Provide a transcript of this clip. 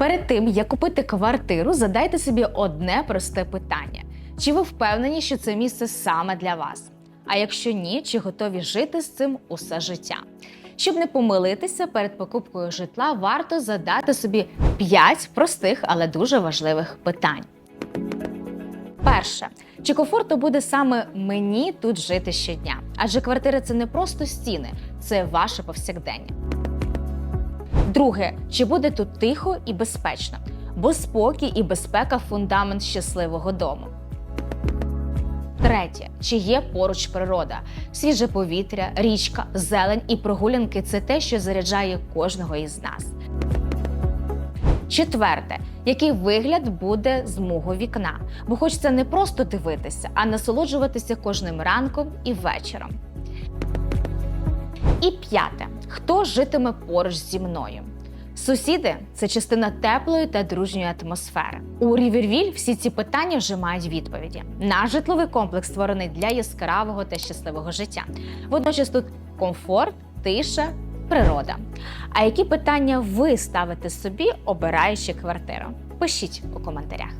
Перед тим як купити квартиру, задайте собі одне просте питання: чи ви впевнені, що це місце саме для вас? А якщо ні, чи готові жити з цим усе життя? Щоб не помилитися перед покупкою житла, варто задати собі 5 простих, але дуже важливих питань. Перше, чи комфортно буде саме мені тут жити щодня? Адже квартира це не просто стіни, це ваше повсякдення. Друге, чи буде тут тихо і безпечно? Бо спокій і безпека фундамент щасливого дому. Третє, чи є поруч природа, свіже повітря, річка, зелень і прогулянки це те, що заряджає кожного із нас. Четверте, який вигляд буде з мого вікна? Бо хочеться не просто дивитися, а насолоджуватися кожним ранком і вечором. І п'яте, хто житиме поруч зі мною? Сусіди це частина теплої та дружньої атмосфери. У Рівервіль всі ці питання вже мають відповіді. Наш житловий комплекс створений для яскравого та щасливого життя. Водночас тут комфорт, тиша, природа. А які питання ви ставите собі, обираючи квартиру? Пишіть у коментарях.